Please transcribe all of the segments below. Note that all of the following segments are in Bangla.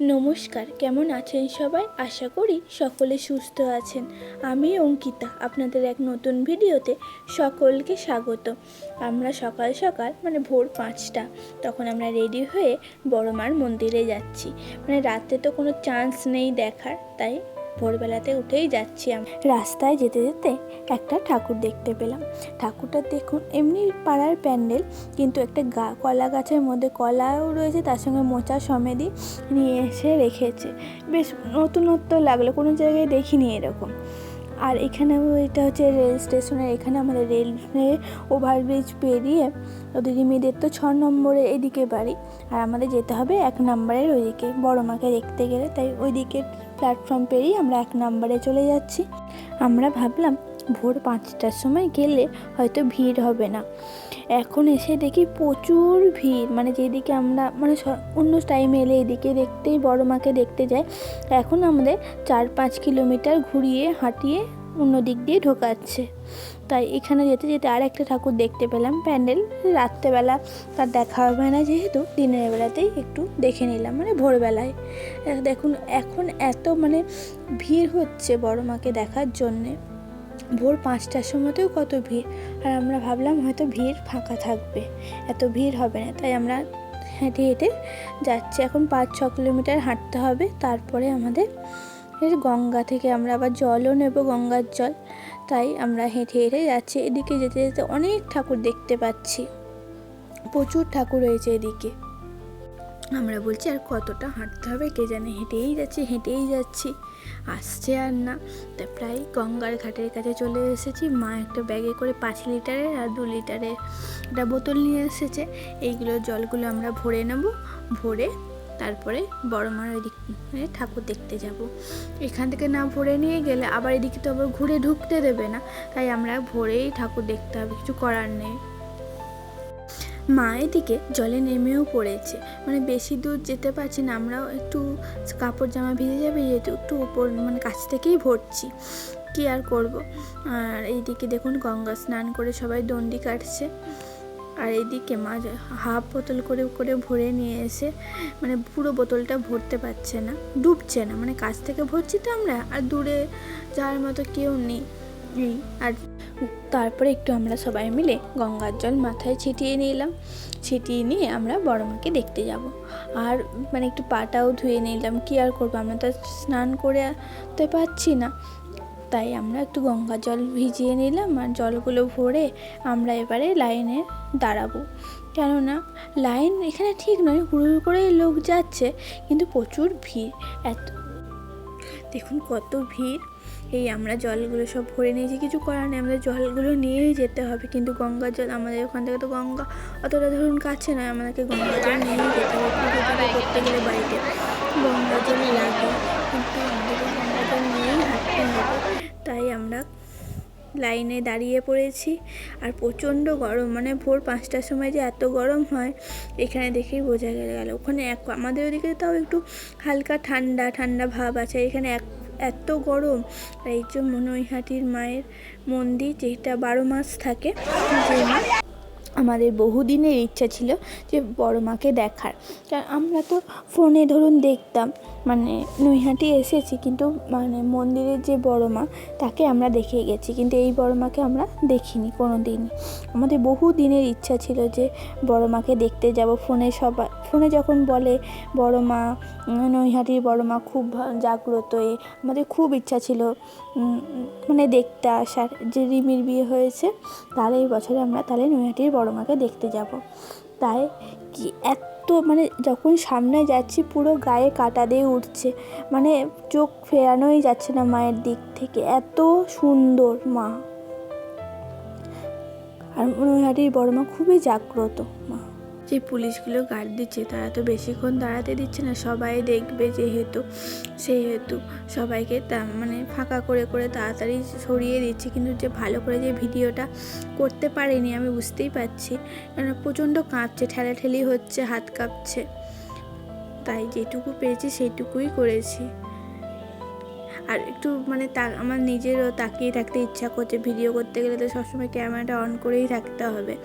নমস্কার, কেমন আছেন সবাই? আশা করি সকলে সুস্থ আছেন। আমি অঙ্কিতা, আপনাদের এক নতুন ভিডিওতে সকলকে স্বাগত। আমরা সকাল সকাল মানে ভোর পাঁচটা, তখন আমরা রেডি হয়ে বড়মার মন্দিরে যাচ্ছি। মানে রাতে তো কোনো চান্স নেই দেখার, তাই ভোরবেলাতে উঠেই যাচ্ছি আমরা রাস্তায় যেতে যেতে একটা ঠাকুর দেখতে পেলাম। ঠাকুরটা দেখুন এমনি পাড়ার প্যান্ডেল, কিন্তু একটা গা, কলা গাছের মধ্যে কলাও রয়েছে, তার সঙ্গে মোচা সমেদি নিয়ে এসে রেখেছে। বেশ নতুনত্ব লাগল, কোনো জায়গায় দেখিনি এরকম। আর এখানে এটা হচ্ছে রেল স্টেশনের এখানে আমাদের রেলে ওভারব্রিজ পেরিয়ে ওদের মেয়েদের তো ছ নম্বরে এদিকে বাড়ি। আর আমাদের যেতে হবে এক নম্বরের ওইদিকে, বড় মাকে দেখতে গেলে, তাই ওইদিকে প্ল্যাটফর্ম পেরিয়ে আমরা এক নম্বরে চলে যাচ্ছি। আমরা ভাবলাম, ভোর পাঁচটার সময় গেলে হয়তো ভিড় হবে না। এখন এসে দেখি প্রচুর ভিড় মানে যেদিকে আমরা মানে অন্য টাইমে এলে এদিকে দেখতেই, বড় মাকে দেখতে যাই। এখন আমাদের চার পাঁচ কিলোমিটার ঘুরিয়ে, হাঁটিয়ে অন্য দিক দিয়ে ঢোকাচ্ছে। তাই এখানে যেতে যেতে আর একটা ঠাকুর দেখতে পেলাম প্যান্ডেল। রাত্রেবেলা তার দেখা হবে না যেহেতু দিনের বেলাতেই একটু দেখে নিলাম মানে ভোরবেলায়। দেখুন, এখন এত মানে ভিড় হচ্ছে বড় মাকে দেখার জন্যে। ভোর পাঁচটার সময়তেও কত ভিড়। আর আমরা ভাবলাম হয়তো ভিড় ফাঁকা থাকবে। এত ভিড় হবে না, তাই আমরা হেঁটে হেঁটে যাচ্ছি। এখন পাঁচ ছ কিলোমিটার হাঁটতে হবে, তারপরে আমাদের এর গঙ্গা থেকে আমরা আবার জলও নেব গঙ্গার জল। তাই আমরা হেঁটে হেঁটে যাচ্ছি। এদিকে যেতে যেতে অনেক ঠাকুর দেখতে পাচ্ছি। প্রচুর ঠাকুর রয়েছে এদিকে। আমরা বলছি, আর কতটা হাঁটতে হবে? কে জানে হেঁটেই যাচ্ছি হেঁটেই যাচ্ছি। আসছে আর না। তা প্রায় গঙ্গার ঘাটের কাছে চলে এসেছি। মা একটা ব্যাগে করে পাঁচ লিটারের আর দু লিটারের একটা বোতল নিয়ে এসেছে। এইগুলো জলগুলো আমরা ভরে নেব। ভরে তারপরে বড় মার ওইদিক ঠাকুর দেখতে যাব। এখান থেকে না ভরে নিয়ে গেলে আবার এদিকে তো আবার ঘুরে ঢুকতে দেবে না, তাই আমরা ভরেই ঠাকুর দেখতে হবে, কিছু করার নেই। মা এদিকে জলে নেমেও পড়েছে মানে বেশি দূর যেতে পারছি না, আমরাও একটু কাপড় জামা ভিজে যাবে, যেহেতু একটু উপর মানে কাছ থেকেই ভরছি, কি আর করব? আর এইদিকে দেখুন গঙ্গা স্নান করে সবাই দণ্ডি কাটছে। আর এইদিকে মা হাফ বোতল করে করে ভরে নিয়ে এসে মানে পুরো বোতলটা ভরতে পারছে না, ডুবছে না। মানে কাছ থেকে ভরছি তো আমরা, আর দূরে যাওয়ার মতো কেউ নেই। আর তারপরে একটু আমরা সবাই মিলে গঙ্গার জল মাথায় ছিটিয়ে নিলাম। ছিটিয়ে নিয়ে আমরা বড় মাকে দেখতে যাব। আর মানে একটু পাটাও ধুয়ে নিলাম। কি আর করব? আমরা তো স্নান করে তো পাচ্ছি না। তাই আমরা একটু গঙ্গা জল ভিজিয়ে নিলাম আর জলগুলো ভরে আমরা এবারে লাইনে দাঁড়াবো। কেননা লাইন এখানে ঠিক নয় হুড় করে লোক যাচ্ছে, কিন্তু প্রচুর ভিড়। এত দেখুন কত ভিড়। এই আমরা জলগুলো সব ভরে নিয়েছি, কিছু করার নেই, আমাদের জলগুলো নিয়েই যেতে হবে। কিন্তু গঙ্গার জল, আমাদের ওখান থেকে তো গঙ্গা অতটা ধরুন কাছে নয়, আমাদেরকে গঙ্গার জল নিয়েই যেতে হবে করতে গেলে বাড়িতে গঙ্গা জল লাগে কিন্তু আমাদেরকে গঙ্গার জল নিয়েই হাঁটতে হবে তাই আমরা লাইনে দাঁড়িয়ে পড়েছি আর প্রচণ্ড গরম মানে ভোর পাঁচটার সময় যে এত গরম হয়, এখানে দেখেই বোঝা গেল ওখানে এক, আমাদের ওদিকে তাও একটু হালকা ঠান্ডা ঠান্ডা ভাব আছে। এখানে এক, এত গরম। এই যে মনৈহাটির মায়ের মন্দির, যেটা বারো মাস থাকে, যে আমাদের বহুদিনের ইচ্ছা ছিল যে বড় মাকে দেখার। কারণ আমরা তো ফোনে ধরুন দেখতাম মানে নৈহাটি এসেছি, কিন্তু মানে মন্দিরের যে বড় মা, তাকে আমরা দেখে গেছি। কিন্তু এই বড় মাকে আমরা দেখিনি কোনো দিনই আমাদের বহু দিনের ইচ্ছা ছিল যে বড় মাকে দেখতে যাব। ফোনে সবাই ফোনে যখন বলে বড় মা নৈহাটির বড় মা খুব জাগ্রত, এ আমাদের খুব ইচ্ছা ছিল মানে দেখতে আসার। যে রিমির বিয়ে হয়েছে, তার এই বছরে আমরা তাহলে নৈহাটির বড় মাকে দেখতে যাব। তাই কি এত মানে যখন সামনে যাচ্ছি পুরো গায়ে কাটা দিয়ে উঠছে। মানে চোখ ফেরানোই যাচ্ছে না মায়ের দিক থেকে। এত সুন্দর মা। আর নৈহাটির বড় মা খুবই জাগ্রত মা। যে পুলিশগুলো গার্ড দিচ্ছে, তারা তো বেশিক্ষণ দাঁড়াতে দিচ্ছে না। সবাই দেখবে যেহেতু, সেহেতু সবাইকে তা মানে ফাঁকা করে করে তাড়াতাড়ি সরিয়ে দিচ্ছে। কিন্তু যে ভালো করে যে ভিডিওটা করতে পারিনি, আমি বুঝতেই পারছি। কেন প্রচণ্ড কাঁপছে, ঠেলাঠেলি হচ্ছে, হাত কাঁপছে। তাই যেটুকু পেরেছি, সেইটুকুই করেছি। আর একটু মানে তা, আমার নিজেরও তাকিয়ে থাকতে ইচ্ছা করছে। ভিডিও করতে গেলে তো সবসময় ক্যামেরাটা অন করেই থাকতে হবে।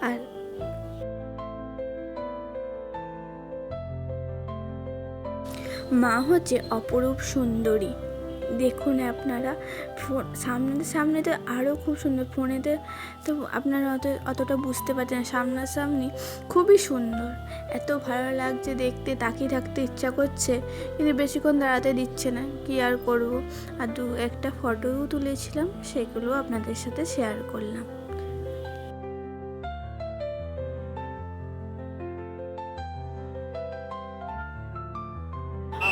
আর মা হচ্ছে অপরূপ সুন্দরী। দেখুন আপনারা ফোন সামনে সামনে তো আরও খুব সুন্দর ফোনেতে তো আপনারা অত, অতটা বুঝতে পারছেন সামনাসামনি খুবই সুন্দর। এত ভালো লাগছে দেখতে, তাকিয়ে থাকতে ইচ্ছা করছে, কিন্তু বেশিক্ষণ দাঁড়াতে দিচ্ছে না। কি আর করব? আর দু একটা ফটোও তুলেছিলাম সেগুলো আপনাদের সাথে শেয়ার করলাম।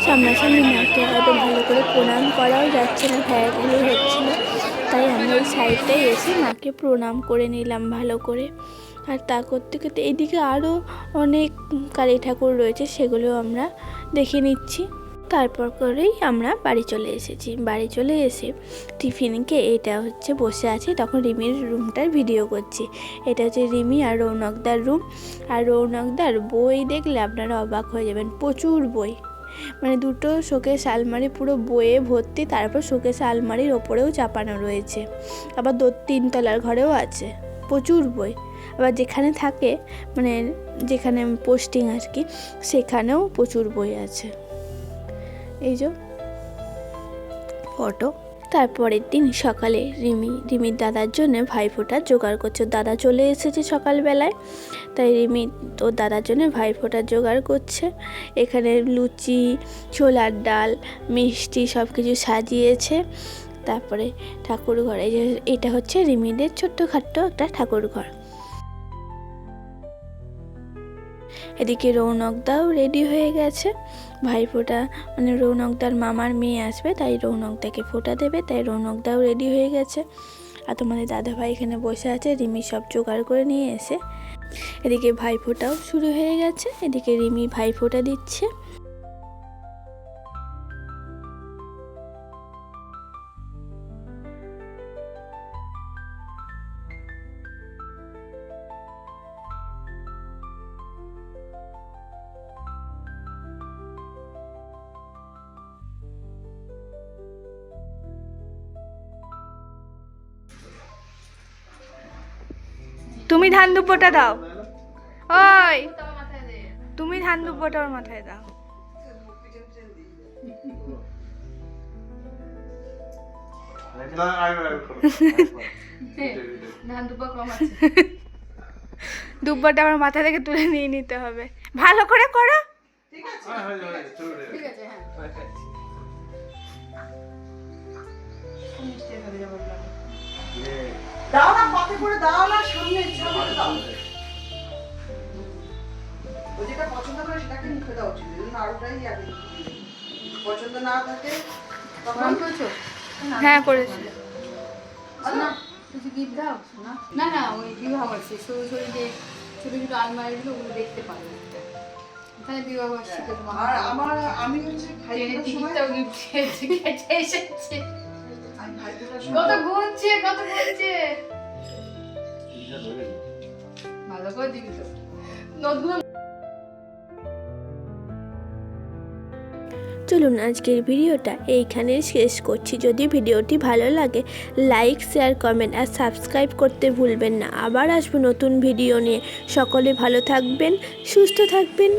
সামনাসামনি মাকে হয়তো ভালো করে প্রণাম করাও যাচ্ছে না ভ্যাগুলো হচ্ছে না। তাই আমি ওই সাইডটায় এসে মাকে প্রণাম করে নিলাম ভালো করে। আর তা করতে করতে এইদিকে আরও অনেক কালী ঠাকুর রয়েছে, সেগুলো আমরা দেখে নিচ্ছি। তারপর করেই আমরা বাড়ি চলে এসেছি। বাড়ি চলে এসে টিফিনকে এটা হচ্ছে বসে আছে, তখন রিমির রুমটার ভিডিও করছি। এটা হচ্ছে রিমি আর রৌনকদার রুম। আর রৌনকদার বই দেখলে আপনারা অবাক হয়ে যাবেন, প্রচুর বই। মানে দুটো শোকেস আলমারি পুরো বয়ে ভর্তি, তারপর শোকেস আলমারির ওপরেও চাপানো রয়েছে। আবার দু, তিনতলার ঘরেও আছে। প্রচুর বই। আবার যেখানে থাকে মানে যেখানে পোস্টিং আর কি, সেখানেও প্রচুর বই আছে। এই যে, ফটো। তারপরের দিন সকালে রিমি, রিমির দাদার জন্য ভাইফোঁটা জোগাড় করছে। দাদা চলে এসেছে সকালবেলায়, তাই রিমি ওর দাদার জন্য ভাইফোঁটা জোগাড় করছে। এখানে লুচি, ছোলার ডাল, মিষ্টি সব কিছু সাজিয়েছে। তারপরে ঠাকুর ঘরে এটা হচ্ছে রিমিদের ছোট্টখাট্ট একটা ঠাকুর ঘর এদিকে রৌনকদাও রেডি হয়ে গেছে। ভাইফোঁটা মানে রৌনকদার মামার মেয়ে আসবে, তাই রৌনকদাকে ফোঁটা দেবে, তাই রৌনকদাও রেডি হয়ে গেছে। আর তোমাদের দাদা ভাই এখানে বসে আছে, রিমি সব জোগাড় করে নিয়ে এসে। এদিকে ভাইফোঁটাও শুরু হয়ে গেছে, এদিকে রিমি ভাইফোঁটা দিচ্ছে। তুমি ধান দুব্বটা দাও। ওই, তুমি ধান দুব্বটা ওর মাথায় দাও। দুব্বটা আমার মাথা থেকে তুলে নিয়ে নিতে হবে। ভালো করে করো। ঠিক আছে হ্যাঁ। দাও না পথে করে দাও না সামনে সামনে দাও ও যেটা পছন্দ করে সেটাকে মুখে দেওয়া উচিত জন্য আরোটাই আগে পছন্দ না থাকে তখন করেছ? হ্যাঁ করেছি। না। কিছু গিফট দাও না? না না ওই বিবাহ আছে সরু সরু যে ছোটো ছোটো আলমারিগুলো ওগুলো দেখতে পারো তাহলে বিবাহ আর আমার আমি হচ্ছে ভাইফোঁটার টিকিটটাও গিফট এসেছে কত কত ভালো করে দিবি তো। চলুন আজকের ভিডিওটা এইখানে শেষ করছি। যদি ভিডিওটি ভালো লাগে, লাইক, শেয়ার, কমেন্ট আর সাবস্ক্রাইব করতে ভুলবেন না। আবার আসব নতুন ভিডিও নিয়ে। সকলে ভালো থাকবেন, সুস্থ থাকবেন।